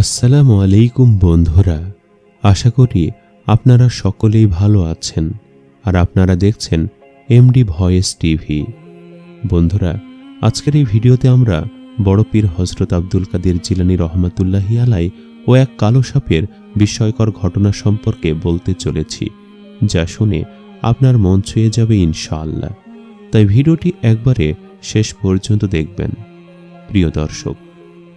আসসালামু আলাইকুম বন্ধুরা, আশা করি আপনারা সকলেই ভালো আছেন আর আপনারা দেখছেন এমডি ভয়েস টিভি। বন্ধুরা, আজকের এই ভিডিওতে আমরা বড় পীর হজরত আব্দুল কাদের জিলানি রহমাতুল্লাহি আলাই ও এক কালো সাপের বিস্ময়কর ঘটনা সম্পর্কে বলতে চলেছি, যা শুনে আপনার মন ছুঁয়ে যাবে ইনশাআল্লাহ। তাই ভিডিওটি একবারে শেষ পর্যন্ত দেখবেন। প্রিয় দর্শক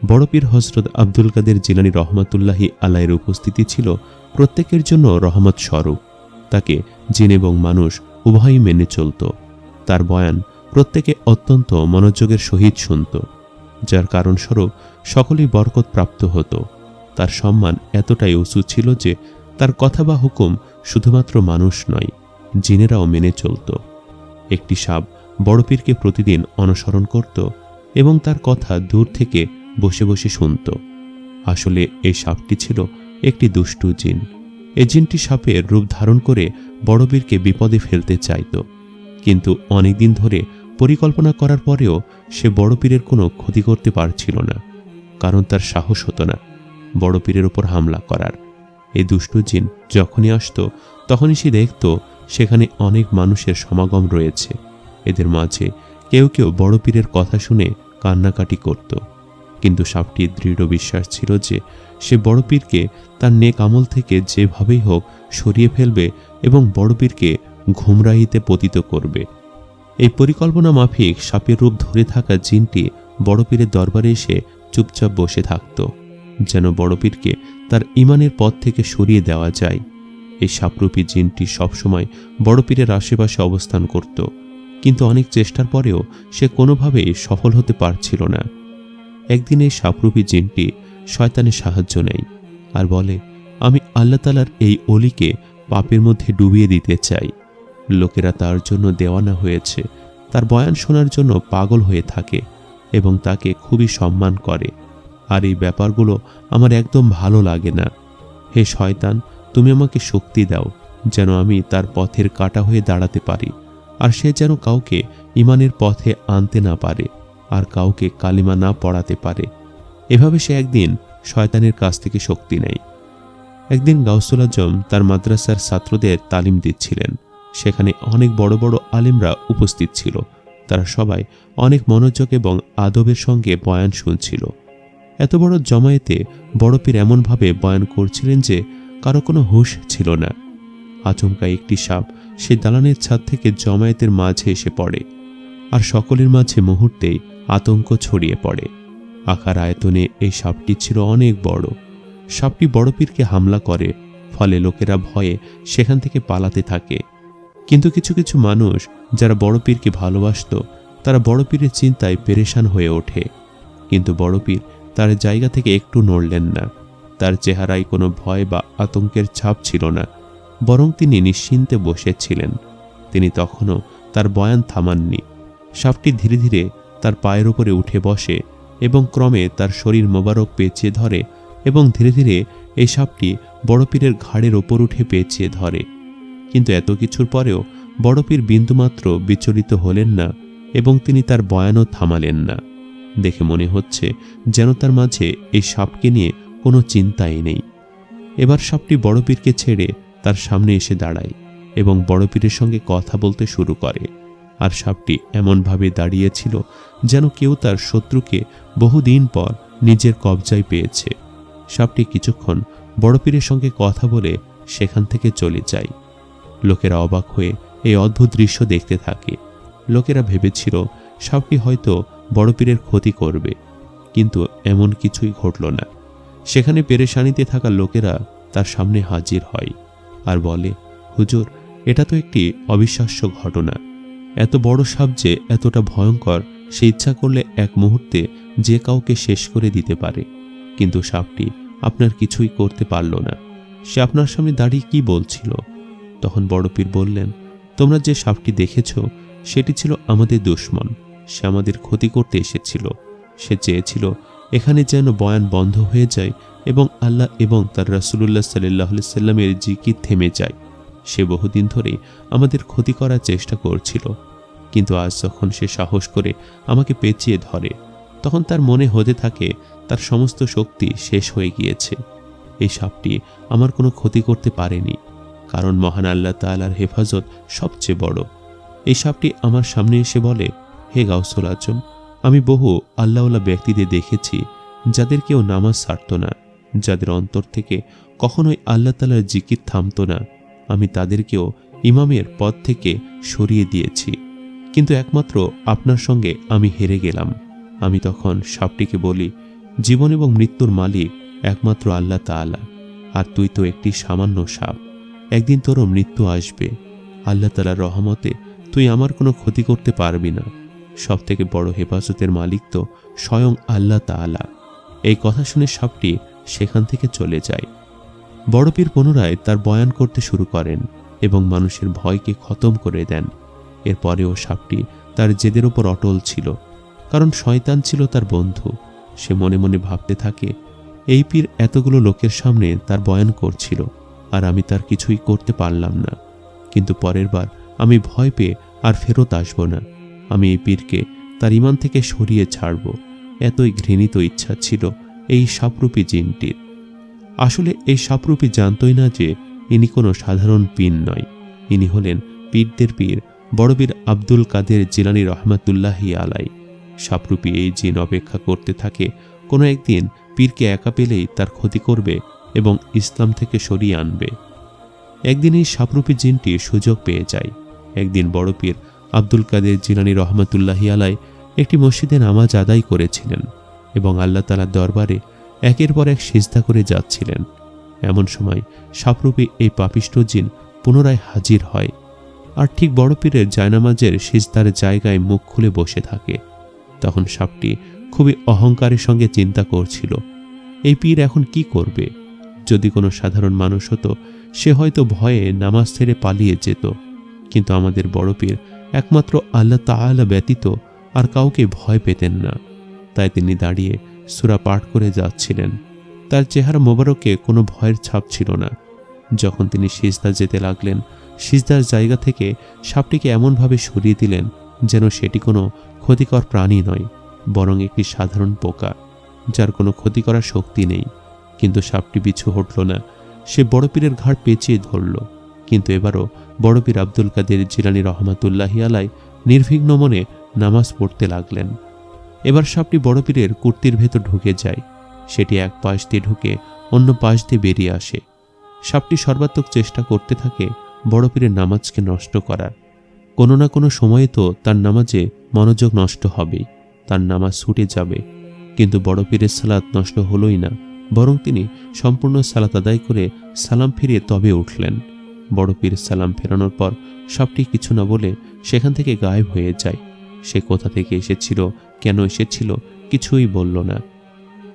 বড় পীর হজরত আব্দুল কাদের জিলানি রহমাতুল্লাহি আলাইয়ের উপস্থিতি ছিল প্রত্যেকের জন্য রহমত স্বরূপ। তাকে জিন এবং মানুষ উভয়ই মেনে চলত। তার বয়ান প্রত্যেকে অত্যন্ত মনোযোগের সহিত শুনত, যার কারণস্বরূপ সকলেই বরকত প্রাপ্ত হতো। তার সম্মান এতটাই উঁচু ছিল যে তার কথা বা হুকুম শুধুমাত্র মানুষ নয়, জিনেরাও মেনে চলত। একটি সাপ বড় পীরকে প্রতিদিন অনুসরণ করত এবং তার কথা দূর থেকে বসে বসে শুনত। আসলে এই সাপটি ছিল একটি দুষ্টু জিন। এই জিনটি সাপের রূপ ধারণ করে বড়বীরকে বিপদে ফেলতে চাইত। কিন্তু অনেকদিন ধরে পরিকল্পনা করার পরেও সে বড় পীরের কোনো ক্ষতি করতে পারছিল না, কারণ তার সাহস হতো না বড় পীরের ওপর হামলা করার। এই দুষ্টু জিন যখনই আসতো, তখনই সে দেখত সেখানে অনেক মানুষের সমাগম রয়েছে। এদের মাঝে কেউ কেউ বড় পীরের কথা শুনে কান্নাকাটি করত। কিন্তু সাপটির দৃঢ় বিশ্বাস ছিল যে সে বড় পীরকে তার নেক আমল থেকে যেভাবেই হোক সরিয়ে ফেলবে এবং বড় পীরকে ঘুমরাহিতে পতিত করবে। এই পরিকল্পনা মাফিক সাপের রূপ ধরে থাকা জিনটি বড় পীরের দরবারে এসে চুপচাপ বসে থাকত, যেন বড় পীরকে তার ইমানের পথ থেকে সরিয়ে দেওয়া যায়। এই সাপরূপী জিনটি সবসময় বড় পীরের আশেপাশে অবস্থান করত, কিন্তু অনেক চেষ্টার পরেও সে কোনোভাবেই সফল হতে পারছিল না। একদিন এই সাপরূপী জিনটি শয়তানের সাহায্য নেয় আর বলে, আমি আল্লাহ তালার এই অলিকে পাপের মধ্যে ডুবিয়ে দিতে চাই। লোকেরা তার জন্য দেওয়ানা হয়েছে। তার বয়ান শোনার জন্য পাগল হয়ে থাকে এবং তাকে খুবই সম্মান করে। আর এই ব্যাপারগুলো আমার একদম ভালো লাগে না। হে শয়তান, তুমি আমাকে শক্তি দাও, যেন আমি তার পথের কাটা হয়ে দাঁড়াতে পারি। আর সে যেন কাউকে ইমানের পথে আনতে না পারে। আর কাউকে কালিমা না পড়াতে পারে। এভাবে সে একদিন শয়তানের কাছ থেকে শক্তি নেয়। একদিন গাউসুল আজম তার মাদ্রাসার ছাত্রদের তালিম দিচ্ছিলেন। সেখানে অনেক বড় বড় আলিমরা উপস্থিত ছিল। তারা সবাই অনেক মনোযোগ এবং আদবের সঙ্গে বয়ান শুনছিল। এত বড় জমায়েতে বড় পীর এমনভাবে বয়ান করছিলেন যে কারও কোনো হুঁশ ছিল না। আচমকা একটি সাপ সে দালানের ছাদ থেকে জমায়েতের মাঝে এসে পড়ে। আর সকলের মাঝে মুহূর্তেই আতঙ্ক ছড়িয়ে পড়ে। আকার আয়তনে এই সাপটি ছিল অনেক বড়। সাপটি বড় পীরকে হামলা করে, ফলে লোকেরা ভয়ে সেখান থেকে পালাতে থাকে। কিন্তু কিছু কিছু মানুষ যারা বড় পীরকে ভালোবাসত, তারা বড় পীরের চিন্তায় পেরেশান হয়ে ওঠে। কিন্তু বড় পীর তার জায়গা থেকে একটু নড়লেন না। তার চেহারায় কোনো ভয় বা আতঙ্কের ছাপ ছিল না, বরং তিনি নিশ্চিন্তে বসেছিলেন। তিনি তখনও তার বয়ান থামাননি। সাপটি ধীরে ধীরে তার পায়ের উপরে উঠে বসে এবং ক্রমে তার শরীর মোবারক পেঁচিয়ে ধরে এবং ধীরে ধীরে এই সাপটি বড় পীরের ঘাড়ের ওপর উঠে পেঁচিয়ে ধরে। কিন্তু এত কিছুর পরেও বড় পীর বিন্দুমাত্র বিচলিত হলেন না এবং তিনি তার বয়ানও থামালেন না। দেখে মনে হচ্ছে যেন তার মাঝে এই সাপকে নিয়ে কোনো চিন্তাই নেই। এবার সাপটি বড় পীরকে ছেড়ে তার সামনে এসে দাঁড়ায় এবং বড় পীরের সঙ্গে কথা বলতে শুরু করে। আর সাপটি এমনভাবে দাঁড়িয়েছিল যেন কেউ তার শত্রুকে বহুদিন পর নিজের কবজায় পেয়েছে। সাপটি কিছুক্ষণ বড় পীরের সঙ্গে কথা বলে সেখান থেকে চলে যায়। লোকেরা অবাক হয়ে এই অদ্ভুত দৃশ্য দেখতে থাকে। লোকেরা ভেবেছিল সাপটি হয়তো বড় পীরের ক্ষতি করবে, কিন্তু এমন কিছুই ঘটল না। সেখানে পেরেশানিতে থাকা লোকেরা তার সামনে হাজির হয় আর বলে, হুজুর, এটা তো একটি অবিশ্বাস্য ঘটনা। এত বড় সাপ যে এতটা ভয়ঙ্কর, সে ইচ্ছা করলে এক মুহূর্তে যে কাউকে শেষ করে দিতে পারে। কিন্তু সাপটি আপনার কিছুই করতে পারল না। সে আপনার সামনে দাঁড়িয়ে কি বলছিল? তখন বড় পীর বললেন, তোমরা যে সাপটি দেখেছ, সেটি ছিল আমাদের দুশ্মন। সে আমাদের ক্ষতি করতে এসেছিল। সে চেয়েছিল এখানে যেন বয়ান বন্ধ হয়ে যায় এবং আল্লাহ এবং তার রাসুলুল্লাহ সাল্লাহ সাল্লামের জিকির থেমে যায়। সে বহুদিন ধরে আমাদের ক্ষতি করার চেষ্টা করছিল। কিন্তু আজ যখন সে সাহস করে আমাকে পেঁচিয়ে ধরে, তখন তার মনে হতে থাকে তার সমস্ত শক্তি শেষ হয়ে গিয়েছে। এই সাপটি আমার কোনো ক্ষতি করতে পারেনি, কারণ মহান আল্লাহ তাআলার হেফাজত সবচেয়ে বড়। এই সাপটি আমার সামনে এসে বলে, হে গাউসুল আজম, আমি বহু আল্লাহওয়ালা ব্যক্তিদের দেখেছি যাদের কেউ নামাজ ছাড়ত না, যাদের অন্তর থেকে কখনোই আল্লাহ তালার জিকির থামত না। আমি তাদেরকেও ইমামের পদ থেকে সরিয়ে দিয়েছি। কিন্তু একমাত্র আপনার সঙ্গে আমি হেরে গেলাম। আমি তখন সাপটিকে বলি, জীবন এবং মৃত্যুর মালিক একমাত্র আল্লাহ তাআলা। আর তুই তো একটি সামান্য সাপ। একদিন তোরও মৃত্যু আসবে। আল্লাহ তালার রহমতে তুই আমার কোনো ক্ষতি করতে পারবি না। সব থেকে বড় হেফাজতের মালিক তো স্বয়ং আল্লাহ তাআলা। এই কথা শুনে সাপটি সেখান থেকে চলে যায়। বড় পীর পুনরায় তার বয়ান করতে শুরু করেন এবং মানুষের ভয়কে খতম করে দেন। এরপরেও সাপটি তার জেদের ওপর অটল ছিল, কারণ শয়তান ছিল তার বন্ধু। সে মনে মনে ভাবতে থাকে, এই পীর এতগুলো লোকের সামনে তার বয়ান করছিল আর আমি তার কিছুই করতে পারলাম না। কিন্তু পরের বার আমি ভয় পেয়ে আর ফেরত আসব না। আমি এই পীরকে তার ইমান থেকে সরিয়ে ছাড়ব। এতই ঘৃণিত ইচ্ছা ছিল এই সাপরূপী জিনটির। আসলে এই সাপরূপী জানতই না যে ইনি কোনো সাধারণ পীর নয়। ইনি হলেন পীরদের পীর, বড়বীর আব্দুল কাদের জিলানি রহমাতুল্লাহি আলাই। সাপরূপী এই জিন অপেক্ষা করতে থাকে, কোনো একদিন পীরকে একা পেলেই তার ক্ষতি করবে এবং ইসলাম থেকে সরিয়ে আনবে। একদিন এই সাপরূপী জিনটি সুযোগ পেয়ে যায়। একদিন বড় পীর আব্দুল কাদের জিলানি রহমতুল্লাহি আলাই একটি মসজিদে নামাজ আদায় করেছিলেন এবং আল্লাহ তালার দরবারে একের পর এক সিজদা করে যাচ্ছিলেন। এমন সময় সাপরূপী এই পাপিষ্ট জিন পুনরায় হাজির হয় আর ঠিক বড় পীরের জায়নামাজের সিজদার জায়গায় মুখ খুলে বসে থাকে। তখন সাপটি খুবই অহংকারের সঙ্গে চিন্তা করছিল, এই পীর এখন কি করবে? যদি কোনো সাধারণ মানুষ হতো, সে হয়তো ভয়ে নামাজ ছেড়ে পালিয়ে যেত। কিন্তু আমাদের বড় পীর একমাত্র আল্লাহ তাআলা ব্যতীত আর কাউকে ভয় পেতেন না। তাই তিনি দাঁড়িয়ে সুরা পাঠ করে যাচ্ছিলেন। তার চেহারা মোবারকে কোনো ভয়ের ছাপ ছিল না। যখন তিনি সিজদা যেতে লাগলেন, সিজদার জায়গা থেকে সাপটিকে এমনভাবে সরিয়ে দিলেন যেন সেটি কোনো ক্ষতিকর প্রাণী নয়, বরং একটি সাধারণ পোকা, যার কোনো ক্ষতি করার শক্তি নেই। কিন্তু সাপটি পিছু হটল না। সে বড় পীরের ঘাড় পেঁচিয়ে ধরল। কিন্তু এবারও বড় পীর আব্দুল কাদের জিলানি রহমাতুল্লাহি আলাই নির্বিঘ্ন মনে নামাজ পড়তে লাগলেন। এবার সাপটি বড় পীরের কুর্তির ভেতর ঢুকে যায়। সেটি এক পাশ দিয়ে ঢুকে অন্য পাশ দিয়ে বেরিয়ে আসে। সাপটি সর্বাত্মক চেষ্টা করতে থাকে বড় পীরের নামাজকে নষ্ট করার। কোনো না কোনো সময়ে তো তার নামাজে মনোযোগ নষ্ট হবেই তার নামাজ ছুটে যাবে। কিন্তু বড় পীরের সালাত নষ্ট হলোই না, বরং তিনি সম্পূর্ণ সালাত আদায় করে সালাম ফিরিয়ে তবে উঠলেন। বড় পীর সালাম ফেরানোর পর সাপটি কিছু না বলে সেখান থেকে গায়েব হয়ে যায়। সে কোথা থেকে এসেছিল, কেন এসেছিল, কিছুই বলল না।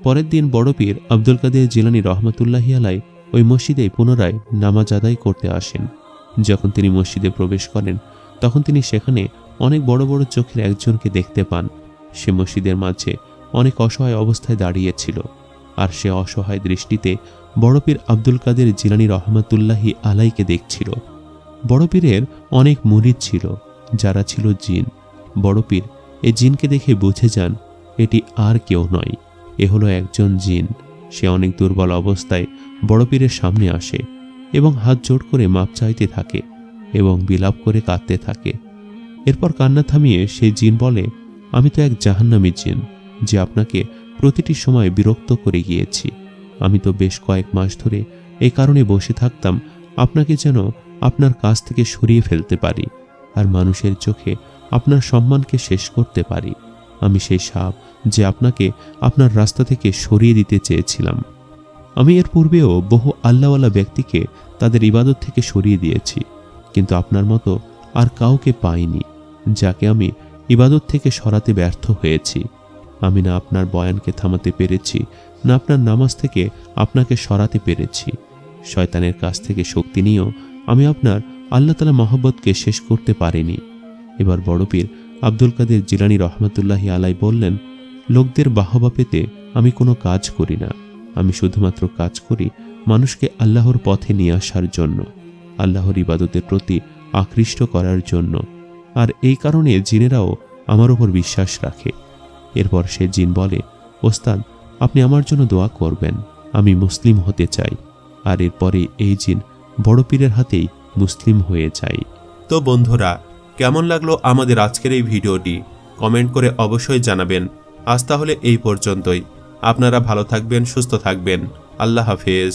পরের দিন বড় পীর আব্দুল কাদের জিলানি রহমতুল্লাহি আলাই ওই মসজিদে পুনরায় নামাজ আদায় করতে আসেন। যখন তিনি মসজিদে প্রবেশ করেন, তখন তিনি সেখানে অনেক বড় বড় চোখের একজনকে দেখতে পান। সে মসজিদের মাঝে অনেক অসহায় অবস্থায় দাঁড়িয়েছিল। আর সে অসহায় দৃষ্টিতে বড় পীর আব্দুল কাদের জিলানি রহমতুল্লাহি আলাইকে দেখছিল। বড় পীরের অনেক মুরিদ ছিল, যারা ছিল জিন। বড় পীর এই জিনকে দেখে বুঝে যান, এটি আর কেউ নয়। এ হলো একজন জিন। সে অনেক দুর্বল অবস্থায় বড় পীরের সামনে আসে এবং হাত জোড় করে মাপ চাইতে থাকে এবং বিলাপ করে কাঁদতে থাকে। এরপর কান্না থামিয়ে সেই জিন বলে, আমি তো এক জাহান্নামী জিন, যে আপনাকে প্রতিটি সময় বিরক্ত করে গিয়েছি। আমি তো বেশ কয়েক মাস ধরে এই কারণে বসে থাকতাম, আপনাকে যেন আপনার কাছ থেকে সরিয়ে ফেলতে পারি। আর মানুষের চোখে আপনার সম্মানকে শেষ করতে পারি। আমি সেই সাপ যে আপনাকে আপনার রাস্তা থেকে সরিয়ে দিতে চেয়েছিলাম। আমি এর পূর্বেও বহু আল্লাহওয়ালা ব্যক্তিকে তাদের ইবাদত থেকে সরিয়ে দিয়েছি, কিন্তু আপনার মতো আর কাউকে পাইনি, যাকে আমি ইবাদত থেকে সরাতে ব্যর্থ হয়েছি। আমি না আপনার বয়ানকে থামাতে পেরেছি, না আপনার নামাজ থেকে আপনাকে সরাতে পেরেছি। শয়তানের কাছ থেকে শক্তি নিয়েও আমি আপনার আল্লাহ তালা মহব্বতকে শেষ করতে পারিনি। এবার বড় পীর আব্দুল কাদের জিলানি রহমতুল্লাহি আলাই বললেন, লোকদের বাহবা পেতে আমি কোনো কাজ করি না। আমি শুধুমাত্র কাজ করি মানুষকে আল্লাহর পথে নিয়ে আসার জন্য, আল্লাহর ইবাদতের প্রতি আকৃষ্ট করার জন্য। আর এই কারণে জিনেরাও আমার ওপর বিশ্বাস রাখে। এরপর সে জিন বলে, ওস্তাদ, আপনি আমার জন্য দোয়া করবেন, আমি মুসলিম হতে চাই। আর এরপরে এই জিন বড় পীরের হাতেই মুসলিম হয়ে যায়। তো বন্ধুরা কেমন লাগল আমাদের আজকের এই ভিডিওটি? কমেন্ট করে অবশ্যই জানাবেন। আজ তাহলে এই পর্যন্তই। আপনারা ভালো থাকবেন, সুস্থ থাকবেন। আল্লাহ হাফেজ।